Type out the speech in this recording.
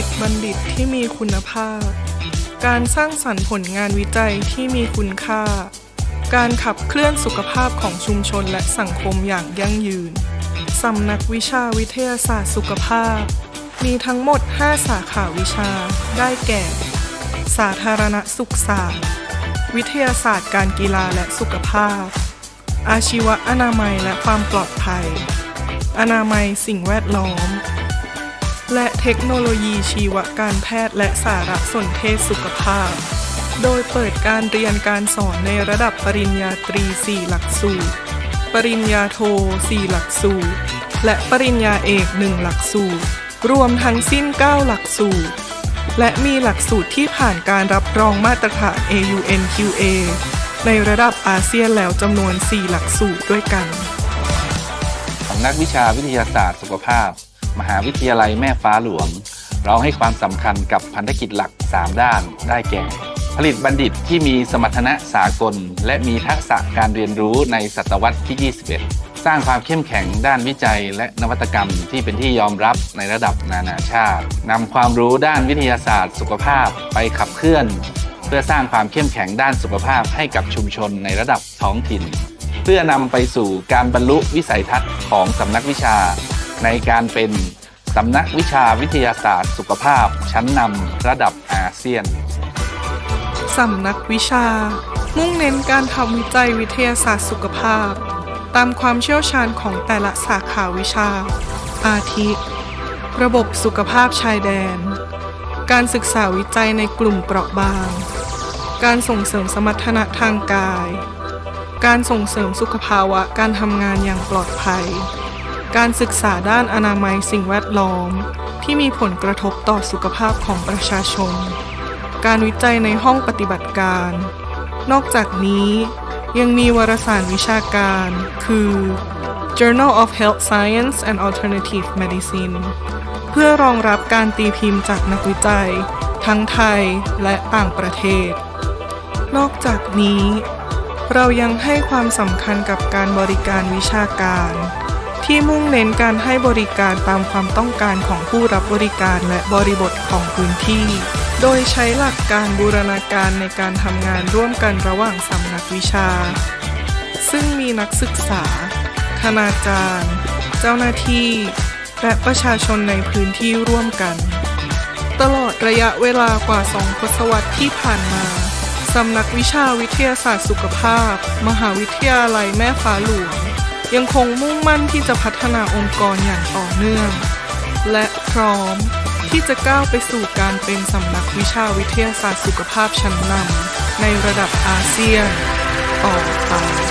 ลิตบัณฑิตที่มีคุณภาพ การสร้างสรรค์ผลงานวิจัยที่มีคุณค่า การขับเคลื่อนสุขภาพของชุมชนและสังคมอย่างยั่งยืน สำนักวิชาวิทยาศาสตร์สุขภาพ มีทั้งหมด 5 สาขาวิชา ได้แก่ สาธารณสุขศาสตร์ วิทยาศาสตร์การกีฬาและสุขภาพ อาชีวะอนามัยและความปลอดภัย อนามัยสิ่งแวดล้อม และเทคโนโลยีชีวการแพทย์และสารสนเทศสุขภาพ โดยเปิดการเรียนการสอนในระดับปริญญาตรี 4 หลักสูตร ปริญญาโท 4 หลักสูตร และปริญญาเอก 1 หลักสูตร รวมทั้งสิ้น 9 หลักสูตร และมีหลักสูตรที่ผ่านการรับรองมาตรฐาน AUNQA ในระดับอาเซียนแล้วจำนวน 4 หลักสูตรด้วยกันสำนักวิชาวิทยาศาสตร์สุขภาพ มหาวิทยาลัยแม่ฟ้าหลวง เราให้ความสำคัญกับพันธกิจหลัก 3 ด้านได้แก่ ผลิตบัณฑิตที่มีสมรรถนะสากล และมีทักษะการเรียนรู้ในศตวรรษที่ 21 สร้างความเข้มแข็งด้านวิจัยและนวัตกรรมที่เป็นที่ยอมรับในระดับนานาชาตินำความรู้ด้านวิทยาศาสตร์ สุขภาพไปขับเคลื่อน เพื่อสร้างความเข้มแข็งด้านสุขภาพให้กับชุมชนในระดับท้องถิ่น เพื่อนำไปสู่การบรรลุวิสัยทัศน์ของสำนักวิชา ในการเป็นสำนักวิชาวิทยาศาสตร์ สุขภาพ ชั้นนำระดับอาเซียน สำนักวิชา มุ่งเน้นการทำวิจัยวิทยาศาสตร์สุขภาพ ตามความเชี่ยวชาญของแต่ละสาขาวิชา อาทิ ระบบสุขภาพชายแดน การศึกษาวิจัยในกลุ่มเปราะบาง การส่งเสริมสมรรถนะทางกาย การส่งเสริมสุขภาวะการทำงานอย่างปลอดภัย การศึกษาด้านอนามัยสิ่งแวดล้อม ที่มีผลกระทบต่อสุขภาพของประชาชน การวิจัยในห้องปฏิบัติการ นอกจากนี้ยังมีวารสารวิชาการ คือ Journal of Health Science and Alternative Medicine เพื่อรองรับการตีพิมพ์จากนักวิจัย ทั้งไทยและต่างประเทศ นอกจากนี้ เรายังให้ความสำคัญกับการบริการวิชาการ ที่มุ่งเน้นการให้บริการตามความต้องการของผู้รับบริการและบริบทของพื้นที่ โดยใช้หลักการบูรณาการในการทำงานร่วมกันระหว่างสำนักวิชา ซึ่งมีนักศึกษา คณาจารย์ เจ้าหน้าที่ และประชาชนในพื้นที่ร่วมกัน ตลอดระยะเวลากว่าสองทศวรรษที่ผ่านมาสำนักวิชาวิทยาศาสตร์สุขภาพ มหาวิทยาลัยแม่ฟ้าหลวง ยังคงมุ่งมั่นที่จะพัฒนาองค์กรอย่างต่อเนื่อง และพร้อมที่จะก้าวไปสู่การเป็นสำนักวิชาวิทยาศาสตร์สุขภาพชั้นนำในระดับอาเซียนต่อไป